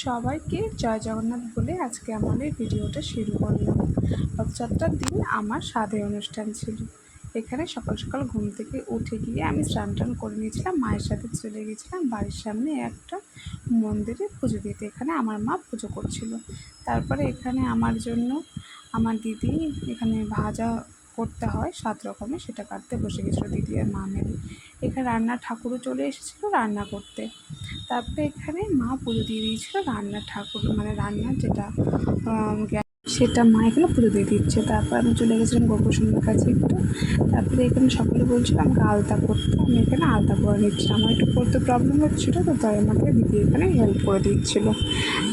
সবাইকে জয় জগন্নাথ বলে আজকে আমাদের ভিডিওটা শুরু করলাম। রথযাত্রার দিন আমার সাধে অনুষ্ঠান ছিল। এখানে সকাল সকাল ঘুম থেকে উঠে গিয়ে আমি স্নান টান করে নিয়েছিলাম, মায়ের সাথে চলে গেছিলাম বাড়ির সামনে একটা মন্দিরে পুজো দিতে। এখানে আমার মা পুজো করছিল। তারপরে এখানে আমার জন্য আমার দিদি এখানে ভাজা করতে হয়, সাত রকমের সেটা কাটতে বসে গেছিল দিদি আর মা মেলে। এখানে রান্নার ঠাকুরও চলে এসেছিল রান্না করতে। তারপরে এখানে মা পুজো দিয়ে দিয়েছিলো রান্নার ঠাকুর মানে রান্নার যেটা সেটা মা এখানে পুজো দিয়ে দিচ্ছে। তারপর আমি চলে গেছিলাম গোপসুন্দর কাছে একটু। তারপরে এখানে সকলে বলছিল, আমাকে আলতা করতে আমি এখানে আলতা করে নিচ্ছি আমার একটু পড়তে প্রবলেম হচ্ছিল, তো তাই আমাকে দিদি এখানে হেল্প করে দিচ্ছিল।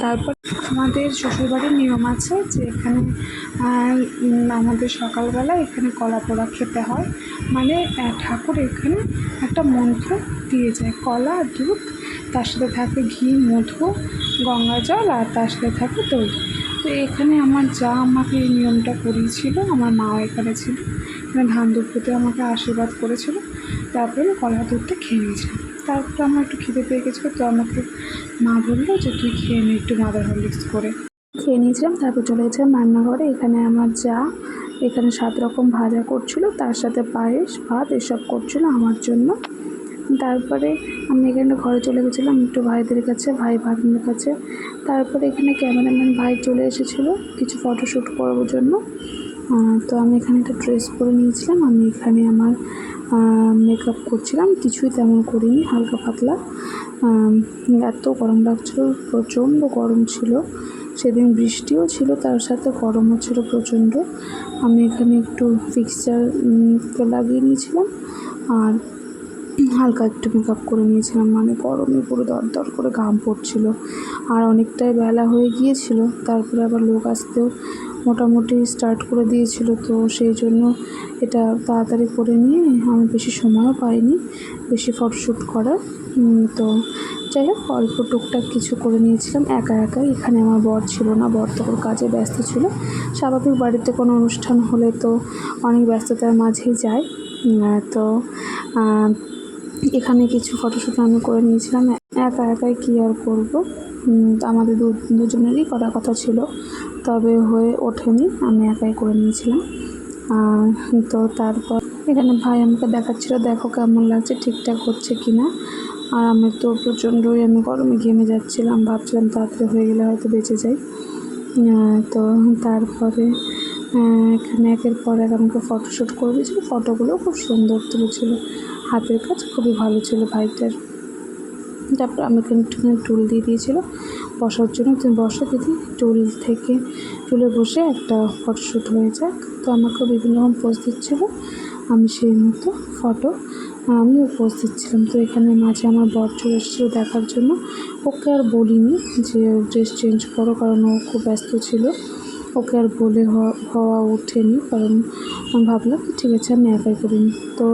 তারপর আমাদের শ্বশুরবাড়ির নিয়ম আছে যে এখানে আমাদের সকালবেলা এখানে কলা পোড়া খেতে হয়। মানে ঠাকুর এখানে একটা মন্ত্র দিয়ে যায়, কলা, দুধ তার সাথে থাকে ঘি, মধু, গঙ্গা জল আর তার সাথে থাকে দই। তো এখানে আমার যা আমাকে এই নিয়মটা করিয়েছিল, আমার মাও এখানে ছিল। এখানে ধান দুপুরতে আমাকে আশীর্বাদ করেছিল। তারপরে কলা দুধটা খেয়ে নিয়েছিলাম তারপর আমার একটু খিদে পেয়ে গেছিল, তো আমাকে মা বলল যে, তুই খেয়ে নে একটু মাদার হরলিক্স করে। খেয়ে নিয়েছিলাম, তারপর চলে গেছিলাম রান্নাঘরে। এখানে আমার যা, এখানে সাত রকম ভাজা করছিল, তার সাথে পায়েস, ভাত, এসব করছিল আমার জন্য। তারপরে আমি এখানে ঘরে চলে গেছিলাম একটু ভাইদের কাছে, ভাই ভাগ্নের কাছে। তারপরে এখানে ক্যামেরাম্যান ভাই চলে এসেছিল কিছু ফটোশ্যুট করবার জন্য। তো আমি এখানে একটা ড্রেস পরে নিয়েছিলাম, আমি এখানে আমার মেকআপ করছিলাম, কিছুই তেমন করিনি, হালকা পাতলা। এত গরম লাগছিল, প্রচণ্ড গরম ছিল। সেদিন বৃষ্টিও ছিল, তার সাথে গরমও ছিল প্রচণ্ড। আমি এখানে একটু ফিক্সচার লাগিয়ে নিয়েছিলাম। আর হালকা একটু মেকআপ করে নিয়েছিলাম মানে গরমে পুরো দরদর করে ঘাম পড়ছিল। আর অনেকটাই বেলা হয়ে গিয়েছিল, তারপরে আবার লোক আসতেও মোটামুটি স্টার্ট করে দিয়েছিল, তো সেই জন্য এটা তাড়াতাড়ি করে নিয়ে আমি বেশি সময়ও পাইনি, বেশি ফটোশ্যুট করার। তো যাই হোক, অল্প টুকটাক কিছু করে নিয়েছিলাম, একা একাই। এখানে আমার বর ছিল না, বর তখন কাজে ব্যস্ত ছিল। স্বাভাবিক বাড়িতে কোনো অনুষ্ঠান হলে তো অনেক ব্যস্ততার মাঝেই যায়। তো এখানে কিছু ফটোশ্যুট আমি করে নিয়েছিলাম। একা একাই কী আর করব? আমাদের দু, দুজনেরই করার কথা ছিল। তবে হয়ে ওঠেনি, আমি একাই করে নিয়েছিলাম। তো তারপর এখানে ভাই আমাকে দেখাচ্ছিলো, দেখো কেমন লাগছে, ঠিকঠাক হচ্ছে কি না আর আমি তো প্রচণ্ডই আমি গরমে ঘেমে যাচ্ছিলাম, ভাবছিলাম তাড়াতাড়ি হয়ে গেলে হয়তো বেঁচে যাই। তো তারপরে এখানে একের পর এক আমাকে ফটোশ্যুট করে দিয়েছিল ফটোগুলো খুব সুন্দর তুলেছিল। হাতের কাজ খুবই ভালো ছিল ভাইটার। তারপর আমাকে একটুখানি টুল দিয়ে দিয়েছিল। বসার জন্য তুমি বসো দিদি। টুল থেকে, টুলে বসে একটা ফটোশ্যুট হয়ে যাক। তো আমাকেও বিভিন্ন রকম পোজ দিচ্ছিল। আমি সেই মতো ফটো আমিও পোজ দিচ্ছিলাম। তো এখানে মাঝে আমার বর চলে এসেছিল দেখার জন্য। ওকে আর বলিনি যে ড্রেস চেঞ্জ করো, কারণ ও খুব ব্যস্ত ছিল। ওকে আর বলে হওয়া ওঠেনি। কারণ আমি ভাবলাম ঠিক আছে, আমি একাই করে নিই। তো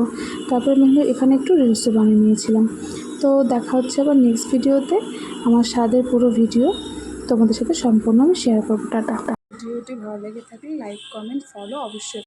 তারপরে আমি এখানে একটু রিলসও বানিয়ে নিয়েছিলাম। তো দেখা হচ্ছে আবার নেক্সট ভিডিওতে আমার স্বাদের পুরো ভিডিও তোমাদের সাথে সম্পূর্ণ আমি শেয়ার করব। টাটা। ভিডিওটি ভালো লেগে থাকলে লাইক কমেন্ট ফলো অবশ্যই